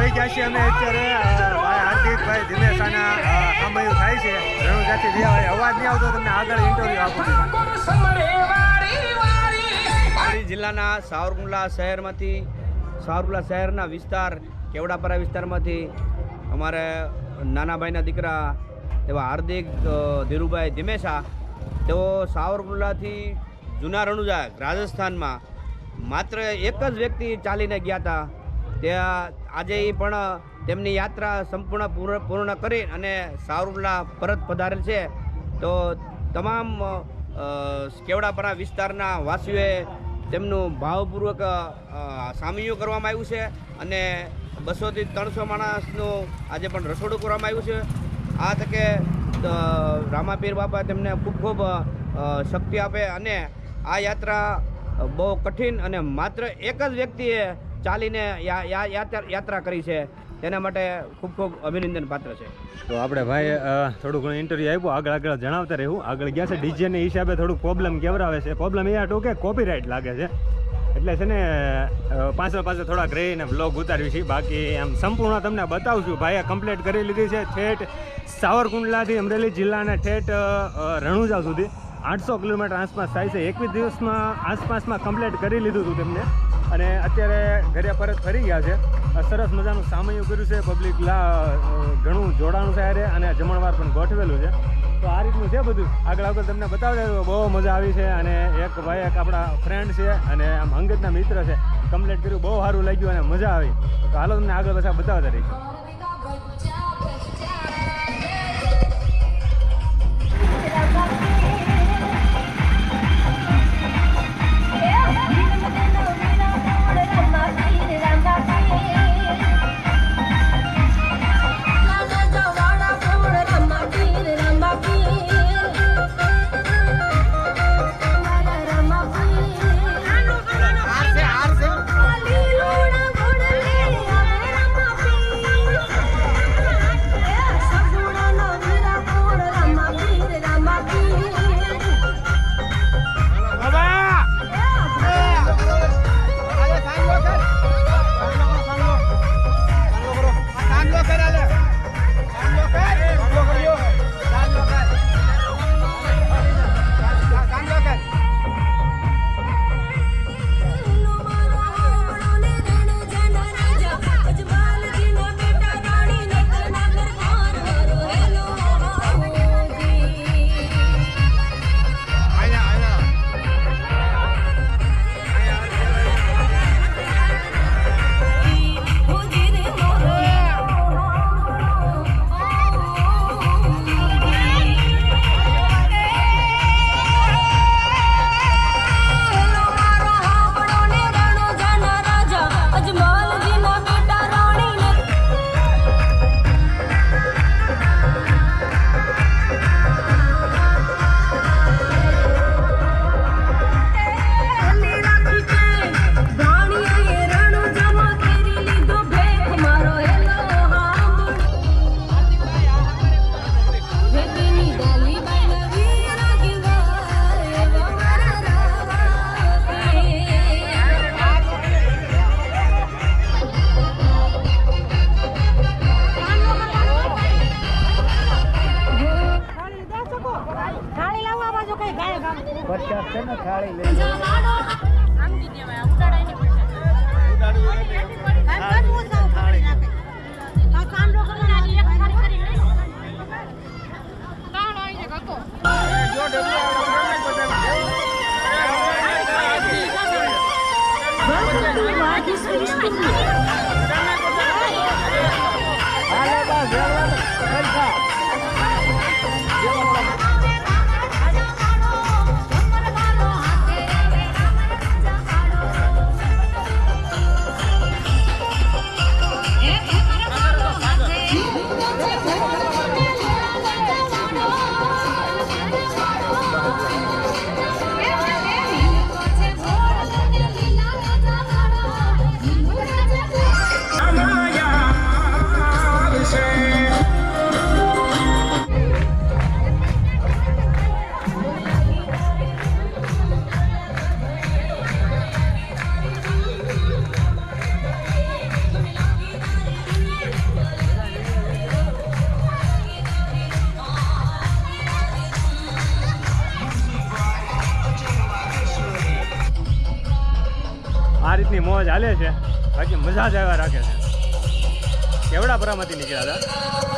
આવી ગયા છીએ અમે અત્યારે હાર્દિકભાઈ દિનેશાના અ, થાય છે. રણુજાથી રહ્યા હોય અવાજ નહીં આવતો તમને આગળ ઇન્ટરવ્યુ આપું જિલ્લાના સાવરકુંડલા શહેરમાંથી સાવરકુંડલા શહેરના વિસ્તાર કેવડાપરા વિસ્તારમાંથી અમારે નાનાભાઈના દીકરા એવા હાર્દિક ધીરુભાઈ ધીમેશા તેઓ સાવરકુંડલાથી જૂના રણુજા રાજસ્થાનમાં માત્ર એક જ વ્યક્તિ ચાલીને ગયા હતા. ત્યાં આજે એ પણ તેમની યાત્રા સંપૂર્ણ પૂર્ણ કરી અને સારુલા પરત પધારેલ છે. તો તમામ કેવડાપણા વિસ્તારના વાસીઓએ તેમનું ભાવપૂર્વક અ, કરવામાં આવ્યું છે અને બસોથી ત્રણસો માણસનું આજે પણ રસોડું કરવામાં આવ્યું છે. આ તકે રામાપીર બાપા તેમને ખૂબ ખૂબ શક્તિ આપે અને આ યાત્રા બહુ કઠિન અને માત્ર એક જ વ્યક્તિએ ચાલીને યાત્રા કરી છે. તેના માટે ખૂબ ખૂબ અભિનંદન પાત્ર છે. તો આપણે ભાઈ થોડું ઘણું ઇન્ટરવ્યુ આપ્યું. આગળ આગળ જણાવતા રહેવું આગળ ગયા છે. ડીજેને હિસાબે થોડુંક પ્રોબ્લેમ કેવરાવે છે. પ્રોબ્લેમ એ હાટું કે કોપીરાઇટ લાગે છે. એટલે છે ને પાછળ પાછળ થોડાક રહીને બ્લોગ ઉતાર્યું છે. બાકી આમ સંપૂર્ણ તમને બતાવશું ભાઈએ કમ્પ્લીટ કરી લીધી છે. ઠેઠ સાવરકુંડલાથી અમરેલી જિલ્લાના ઠેઠ રણુજા સુધી. આઠસો કિલોમીટર આસપાસ થાય છે. એકવીસ દિવસમાં આસપાસમાં કમ્પ્લીટ કરી લીધું હતું તેમને. અને અત્યારે ઘરે પરત ફરી ગયા છે. સરસ મજાનું સામયું કર્યું છે. પબ્લિક લા ઘણું જોડાણું છે અરે અને જમણવાર પણ ગોઠવેલું છે. તો આ રીતનું છે બધું. આગળ આગળ તમને બતાવી દઉં બહુ મજા આવી છે અને એક ભાઈ, એક આપણા ફ્રેન્ડ છે અને આમ અંગતના મિત્ર છે. કમ્પ્લેટ કર્યું. બહુ સારું લાગ્યું અને મજા આવી. તો હાલો તમને આગળ પાછા બતાવતા રહીશું. હાલે છે. બાકી મજા જ આવ્યા રાખે છે. કેવડા પરામાંથી નીકળ્યા હતા?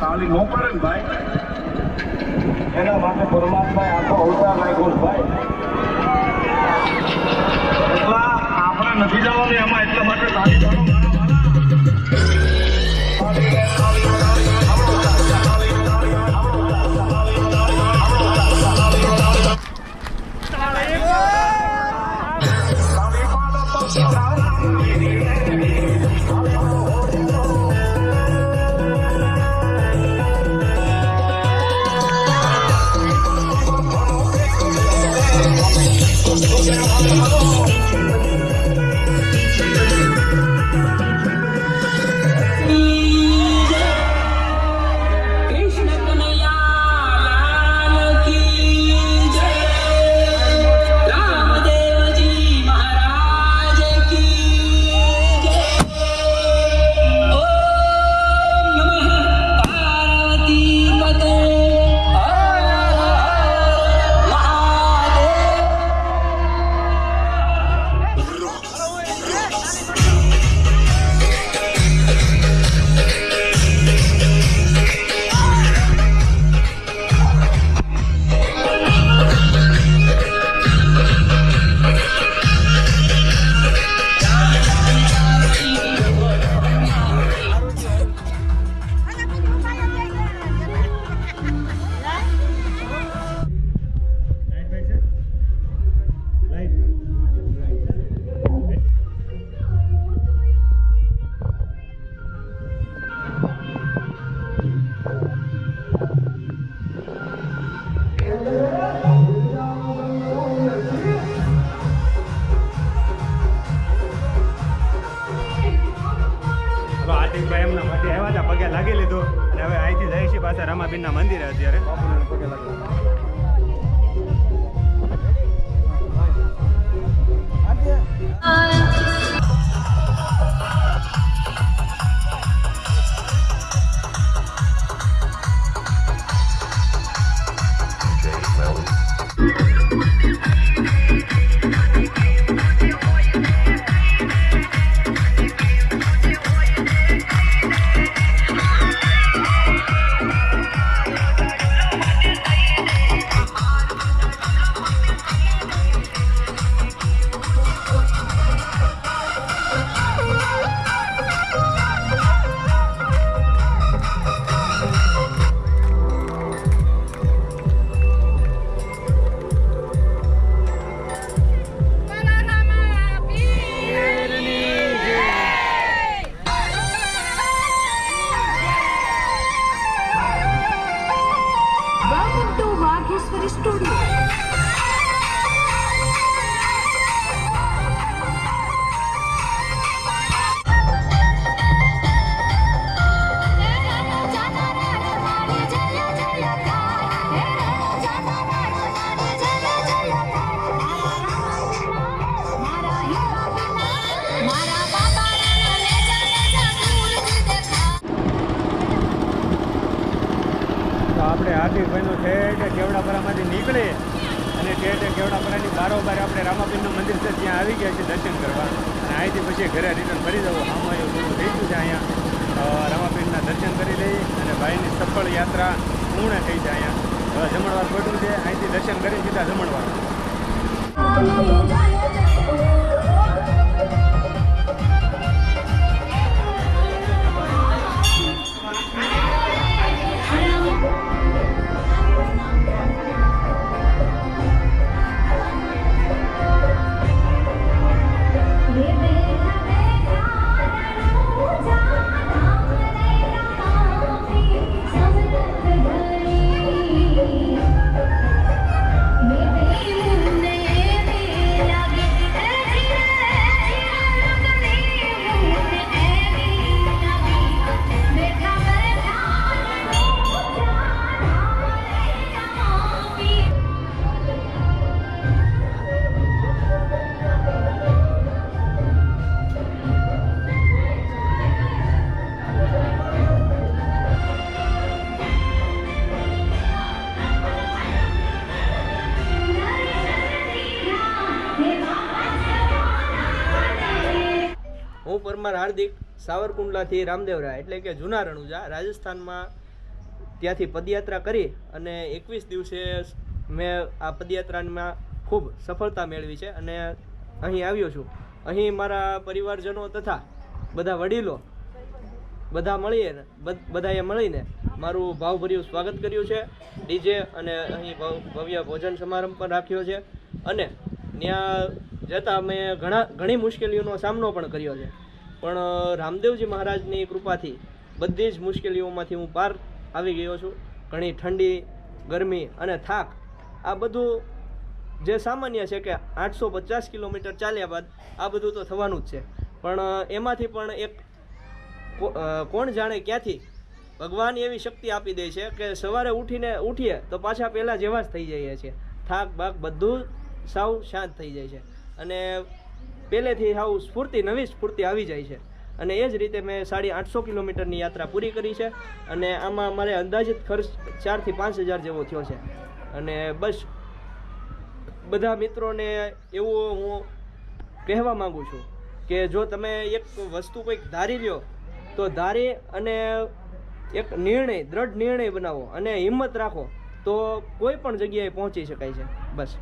ખાલી નો કરે ને ભાઈ? એના માટે પરમાત્માએ આખો અવતાર નાખ્યો છે ભાઈ. છે પાછા રમાબીનના нас в историю. મંદિર ઠેઠ કેવડાપરામાંથી નીકળે અને ઠેઠ કેવડાપરાની બારોબાર આપણે રામાબીનનું મંદિર છે, ત્યાં આવી ગયા છે દર્શન કરવા. અને અહીંથી પછી ઘરે રિટર્ન ફરી જવું. આમાં એવું બધું થઈ ગયું છે અહીંયા. રામાબીનના દર્શન કરી લઈ અને ભાઈની સફળ યાત્રા પૂર્ણ થઈ જાય અહીંયા. જમણવાર પડ્યું છે. અહીંથી દર્શન કરી સીધા જમણવાર. હાર્દિક સાવરકુંડલાથી રામદેવરા એટલે કે જૂના રણુજા રાજસ્થાનમાં ત્યાંથી પદયાત્રા કરી અને એકવીસ દિવસે મેં આ પદયાત્રામાં ખૂબ સફળતા મેળવી છે અને અહીં આવ્યો છું. અહીં મારા પરિવારજનો તથા બધા વડીલો બધા મળીએ બધાએ મળીને મારું ભાવભર્યું સ્વાગત કર્યું છે. ડીજે અને અહીં ભવ- ભવ્ય ભોજન સમારંભ પણ રાખ્યો છે. અને ત્યાં જતાં મેં ઘણા ઘણી મુશ્કેલીઓનો સામનો પણ કર્યો છે. પણ રામદેવજી મહારાજની કૃપાથી બધી જ મુશ્કેલીઓમાંથી હું પાર આવી ગયો છું. ઘણી ઠંડી, ગરમી અને થાક, આ બધું જે સામાન્ય છે કે આઠસો પચાસ કિલોમીટર ચાલ્યા બાદ આ બધું તો થવાનું જ છે. પણ એમાંથી પણ એક કોણ જાણે ક્યાંથી ભગવાન એવી શક્તિ આપી દે છે કે સવારે ઉઠીને ઉઠીએ તો પાછા પહેલાં જેવા જ થઈ જઈએ છીએ. થાક, બાક બધું સાવ શાંત થઈ જાય છે. અને પહેલેથી સાવ સ્ફૂર્તિ, નવી સ્ફૂર્તિ આવી જાય છે. અને એ જ રીતે મેં સાડી આઠસો કિલોમીટરની યાત્રા પૂરી કરી છે અને આમાં મારે અંદાજિત ખર્ચ ચારથી પાંચ હજાર જેવો થયો છે. અને બસ, બધા મિત્રોને એવું હું કહેવા માગું છું કે જો તમે એક વસ્તુ કંઈક ધારી લ્યો, તો ધારી અને એક નિર્ણય, દ્રઢ નિર્ણય બનાવો અને હિંમત રાખો તો કોઈ પણ જગ્યાએ પહોંચી શકાય છે. બસ.